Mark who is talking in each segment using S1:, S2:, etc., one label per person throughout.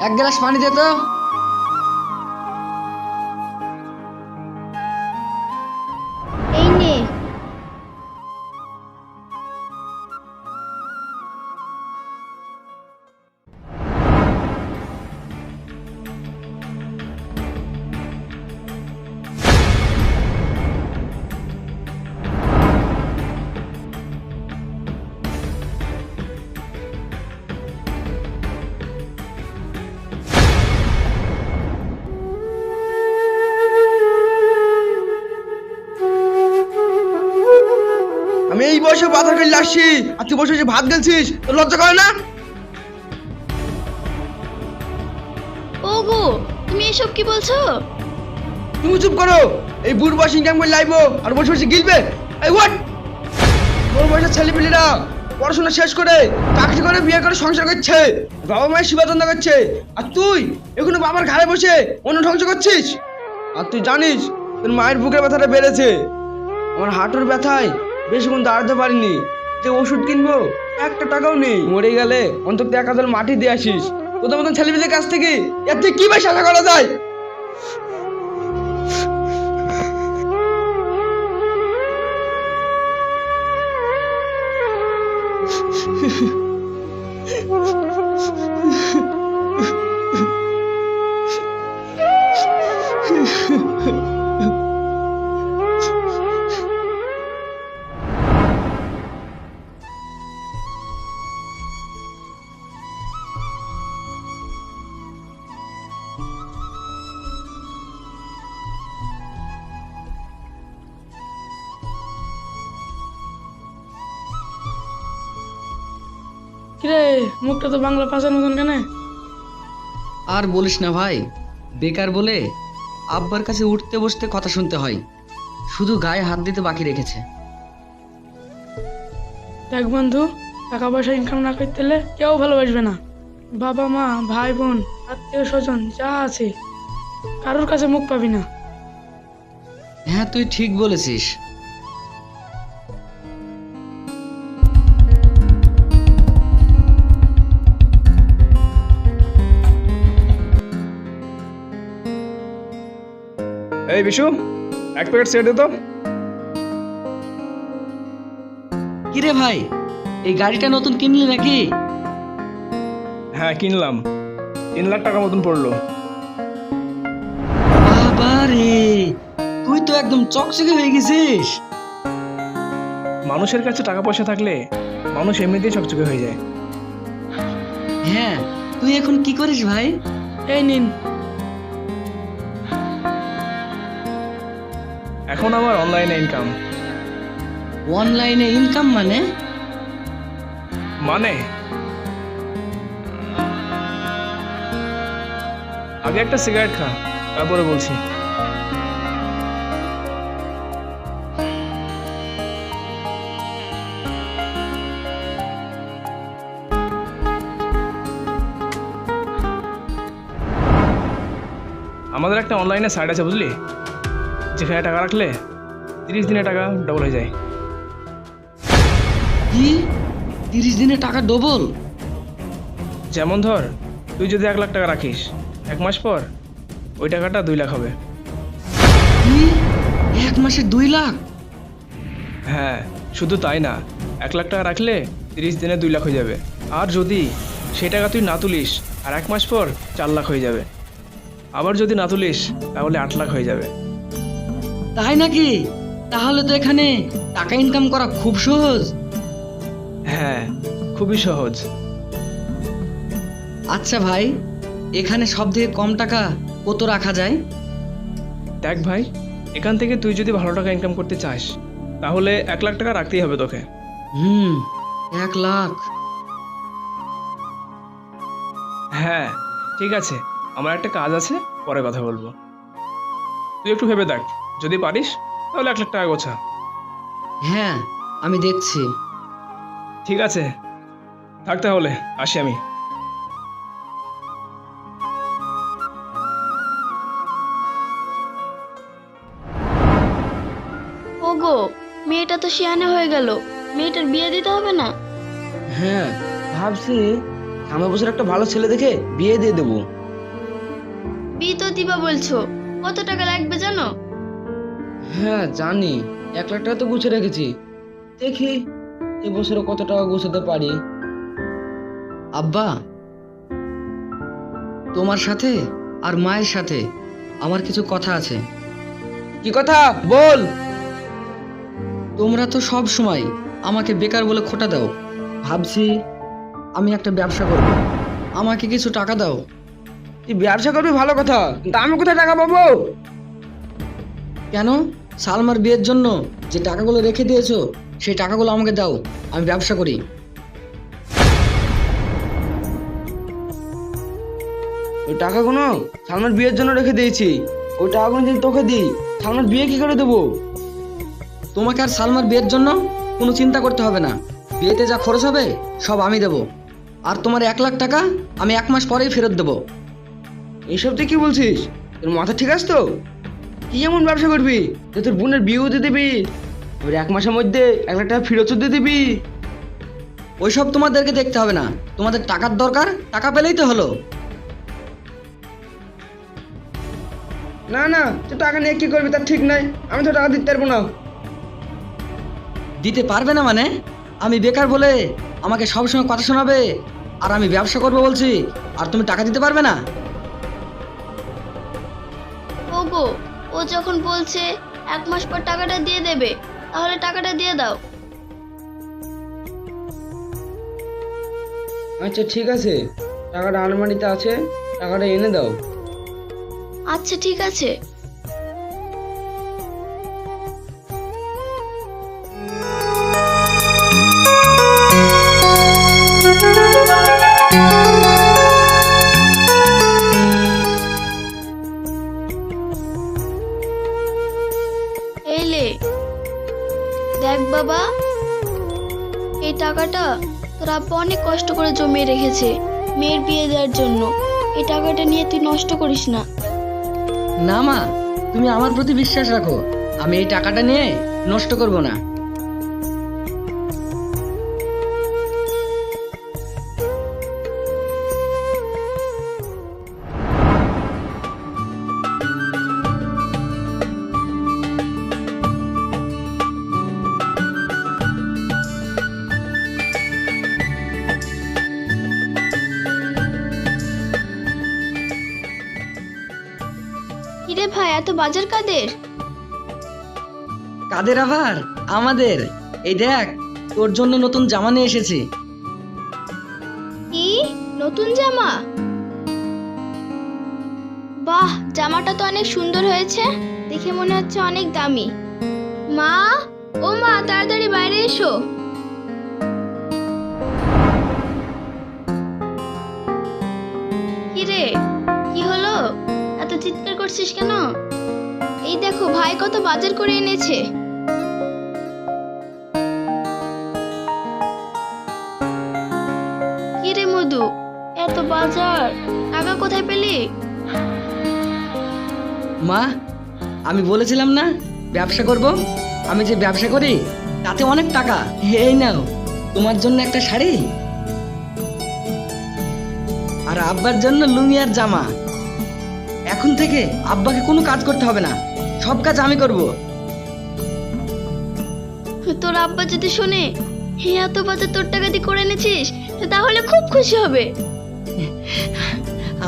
S1: এক গ্লাস পানি দে তো।
S2: বয়সে পাথর খেলে আসছি। আর তুই বসে বসে ভাত গেলছিস তোর লজ্জা করে না?
S3: ওগো তুমি এসব কি বলছো?
S2: তুমি চুপ করো। এই বুড় বয়স ইনকাম করে লাইবো আর বসে বসে গিলবে। এই হোয়াট তোর বয়সের ছেলেপিলেরা পড়াশোনা শেষ করে চাকরি করে বিয়ে করে সংসার করছে। বাবা মায়ের যত্ন করছে। আর তুই এখনও বাবার ঘাড়ে বসে অন্য ধ্বংস করছিস? আর তুই জানিস তোর মায়ের বুকের ব্যথাটা বেড়েছে। আমার হাঁটুর ব্যথায় বেশিক্ষণ দাঁড়াতে পারিনি। যে ওষুধ কিনবো, একটা টাকাও নেই। মরে গেলে অন্তত এক হাজার মাটি দিয়ে আসিস। তোদের মতন ছেলেমেয়েদের কাছ থেকে এর থেকে কি বেশ আশা করা যায়?
S4: কিরে মুখটা তো বাংলা ভাষার মতন কেন?
S1: আর বলিস না ভাই বেকার বলে আব্বার কাছে উঠতে বসতে কথা শুনতে হয়। শুধু গায়ে হাত দিতে বাকি রেখেছে।
S4: দেখ বন্ধু টাকা পয়সা ইনকাম না করতে কেউ ভালোবাসবে না। বাবা মা ভাই বোন আত্মীয় স্বজন যা আছে কারোর কাছে মুখ পাবি না।
S1: হ্যাঁ তুই ঠিক বলেছিস।
S5: এই বিশু এক প্যাকেট সেট দে তো।
S1: কিরে ভাই এই গাড়িটা নতুন কিনলি নাকি?
S5: হ্যাঁ কিনলাম। তিন লাখ টাকা মতন পড়ল।
S1: তুই তো একদম চকচকে হয়ে গেছিস।
S5: মানুষের কাছে টাকা পয়সা থাকলে মানুষ এমনিতেই চকচকে হয়ে যায়।
S1: হ্যাঁ তুই এখন কি করিস ভাই?
S4: এই নিন।
S5: এখন আমার অনলাইনে ইনকাম
S1: অনলাইনে ইনকাম মানে?
S5: মানে? আগে একটা সিগারেট খা তারপরে বলছি। আমাদের একটা অনলাইনে সাইট আছে বুঝলি যেখানে টাকা রাখলে তিরিশ দিনে টাকা ডবল হয়ে যায়।
S1: কি? তিরিশ দিনে টাকা ডবল
S5: যেমন ধর তুই যদি এক লাখ টাকা রাখিস এক মাস পর ওই টাকাটা দুই লাখ হবে।
S1: এক মাসে দুই লাখ?
S5: হ্যাঁ শুধু তাই না এক লাখ টাকা রাখলে তিরিশ দিনে দুই লাখ হয়ে যাবে। আর যদি সেই টাকা তুই না তুলিস আর এক মাস পর চার লাখ হয়ে যাবে। আবার যদি না তুলিস তাহলে আট লাখ হয়ে যাবে।
S1: তাই নাকি? তাহলে তো এখানে টাকা ইনকাম করা খুব সহজ।
S5: হ্যাঁ খুবই সহজ।
S1: আচ্ছা ভাই এখানে সব থেকে কম টাকা কত রাখা যায়?
S5: দেখ ভাই এখান থেকে তুই যদি ভালো টাকা ইনকাম করতে চাস তাহলে এক লাখ টাকা রাখতেই হবে তোকে।
S1: হুম এক লাখ।
S5: হ্যাঁ ঠিক আছে। আমার একটা কাজ আছে পরে কথা বলব। তুই একটু ভেবে দেখ যদি পারিস তাহলে এক লাখ টাকা গোছা।
S1: হ্যাঁ আমি দেখছি।
S5: ঠিক আছে। থাক তাহলে আসি আমি।
S3: হয়ে গেল। মেয়েটার বিয়ে দিতে হবে না?
S2: হ্যাঁ ভাবছি সামনের বছর একটা ভালো ছেলে দেখে বিয়ে দিয়ে দেবো।
S3: বিয়ে তো দিবা বলছো। কত টাকা লাগবে জানো?
S2: হ্যাঁ জানি। এক লাখ টাকা তো গুছিয়ে রেখেছি। দেখি এবছরে কত টাকা গুছাতে পারি।
S1: আব্বা তোমার সাথে আর মায়ের সাথে আমার কিছু কথা আছে।
S2: কি কথা? বল!
S1: তোমরা তো সব সময় আমাকে বেকার বলে খোটা দাও। ভাবছি আমি একটা ব্যবসা করব। আমাকে কিছু টাকা দাও।
S2: তুই ব্যবসা করবি? ভালো কথা। কিন্তু আমি কোথায় টাকা পাবো?
S1: কেন? সালমার বিয়ের জন্য যে টাকাগুলো রেখে দিয়েছ সেই টাকাগুলো আমাকে দাও। আমি ব্যবসা করি।
S2: ওই টাকাগুলো সালমার বিয়ের জন্য রেখে দিয়েছি। ওই টাকাগুলো যদি তোকে দিই সালমার বিয়ে কি করে দেবো?
S1: তোমাকে আর সালমার বিয়ের জন্য কোনো চিন্তা করতে হবে না। বিয়েতে যা খরচ হবে সব আমি দেবো। আর তোমার এক লাখ টাকা আমি এক মাস পরেই ফেরত দেবো।
S2: এইসব তুই কি বলছিস? তোর মাথা ঠিক আছে তো? কি এমন ব্যবসা করবি? যে তোর বোনের বিয়েও দিয়ে দিবি এবার এক মাসের মধ্যে এক লাখ টাকা ফেরত দিয়ে দিবি।
S1: ওইসব তোমাদেরকে দেখতে হবে না। তোমাদের টাকার দরকার টাকা পেলেই তো হলো।
S2: না না তুই টাকা নিয়ে কি করবি? তার ঠিক নাই। আমি তো টাকা দিতে পারব না।
S1: দিতে পারবে না মানে? আমি বেকার বলে আমাকে সবসময় কথা শোনাবে আর আমি ব্যবসা করব বলছি আর তুমি টাকা দিতে পারবে না?
S3: ওগো ও যখন বলছে এক মাস পর টাকাটা দিয়ে দেবে তাহলে টাকাটা দিয়ে দাও।
S2: আচ্ছা ঠিক আছে। টাকাটা আলমারিতে আছে টাকাটা এনে দাও।
S3: আচ্ছা ঠিক আছে। তোর অনেক কষ্ট করে জমিয়ে রেখেছে, মেয়ের বিয়ে দেওয়ার জন্য। এই টাকাটা নিয়ে তুই নষ্ট করিস না।
S1: না মা, তুমি আমার প্রতি বিশ্বাস রাখো। আমি এই টাকাটা নিয়ে নষ্ট করব না।
S3: এত বাজার কাদের?
S1: কাদের আবার? আমাদের। এই দেখ তোর জন্য নতুন জামা নিয়ে এসেছি।
S3: কি? নতুন জামা? বাহ জামাটা তো অনেক সুন্দর হয়েছে। দেখে মনে হচ্ছে অনেক দামি। মা ও মা তাড়াতাড়ি বাইরে এসো। কি রে কি হলো? এত চিৎকার করছিস কেন? এই দেখো, ভাই কত বাজার করে এনেছে। কি রে মধু, এত বাজার, টাকা কোথায় পেলি?
S1: মা, আমি বলেছিলাম না ব্যবসা করব? আমি যে ব্যবসা করি, তাতে অনেক টাকা। এই নাও, তোমার জন্য একটা শাড়ি। আর আব্বার জন্য লুঙ্গি আর জামা। এখন থেকে আব্বাকে কোনো কাজ করতে হবে না। সব কাজ আমি করব।
S3: তোর আব্বা যদি শোনে হে এত বাজার তোর টাকা দিয়ে করে এনেছিস তাহলে খুব খুশি হবে।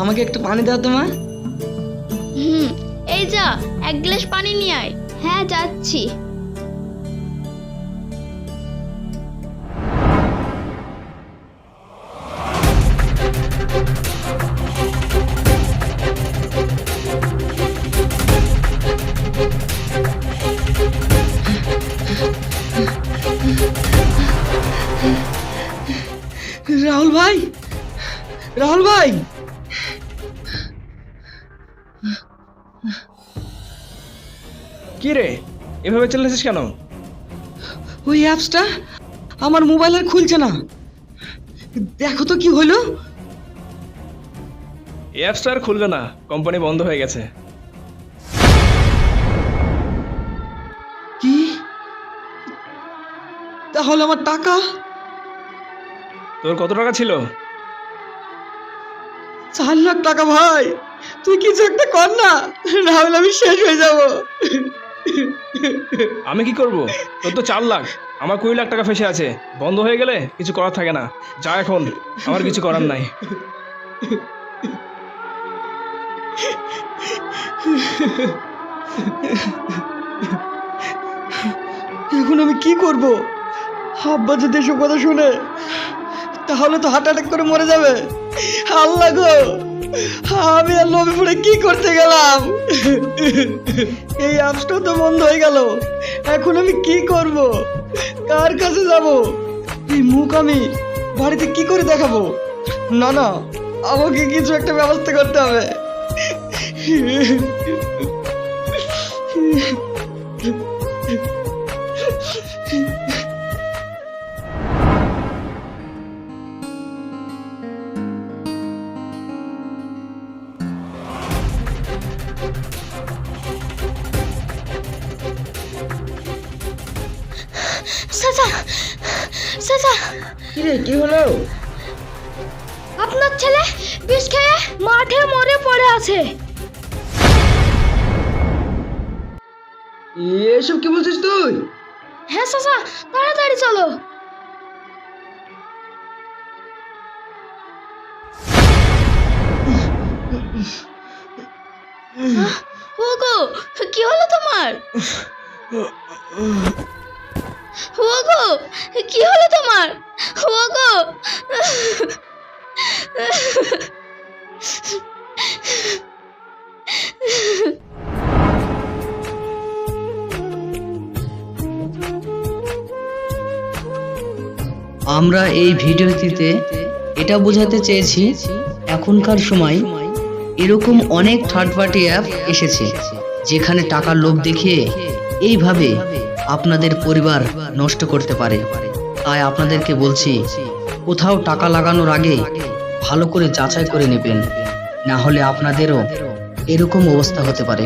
S1: আমাকে একটু পানি দাও তো মা।
S3: হুম এই যা এক গ্লাস পানি নিয়ে আয়। হ্যাঁ যাচ্ছি।
S1: রাহুল ভাই!
S5: কি রে এভাবে চলেছিস কেন?
S1: ওই অ্যাপসটা আমার মোবাইলে খুলছে না। দেখো তো কি হলো।
S5: এই অ্যাপসটা আর খুলবে না কোম্পানি বন্ধ হয়ে গেছে।
S1: কি? তাহলে আমার টাকা?
S5: তোর কত টাকা ছিল?
S2: চার লাখ টাকা ভাই। তুই কিছু একটা কর না না হলে আমি শেষ হয়ে যাব।
S5: আমি কি করব? তোর তো চার লাখ। আমার কুড়ি লাখ টাকা ফেসে আছে। বন্ধ হয়ে গেলে কিছু করার থাকে না। যা এখন আমার কিছু করার নাই।
S2: এখন আমি কি করব? আব্বা যদি এসব কথা শুনে তাহলে তো হার্ট অ্যাটাক করে মরে যাবে। আল্লাহ গো! আমি আর লোভে পড়ে কি করতে গেলাম? এই অ্যাপসটা তো বন্ধ হয়ে গেল। এখন আমি কি করব? কার কাছে যাব? এই মুখ আমি বাড়িতে কি করে দেখাবো? না না, আমাকে কিছু একটা ব্যবস্থা করতে হবে। কি হলো?
S3: আপনার ছেলে বিষ খেয়ে মাঠে মরে পড়ে আছে।
S2: এসব কি বলছিস তুই?
S3: হ্যাঁ চাচা তাড়াতাড়ি চলো। ওগো কি হলো তোমার? ওগো, কি হলো তোমার? ওগো।
S1: আমরা এই ভিডিওটিতে এটা বোঝাতে চেয়েছি, এখনকার সময় এরকম অনেক থার্ড পার্টি অ্যাপ এসেছে। যেখানে টাকার লোভ দেখিয়ে এইভাবে আপনাদের পরিবার নষ্ট করতে পারে। তাই আপনাদেরকে বলছি, কোথাও টাকা লাগানোর আগে ভালো করে যাচাই করে নেবেন। না হলে আপনাদেরও এরকম অবস্থা হতে পারে।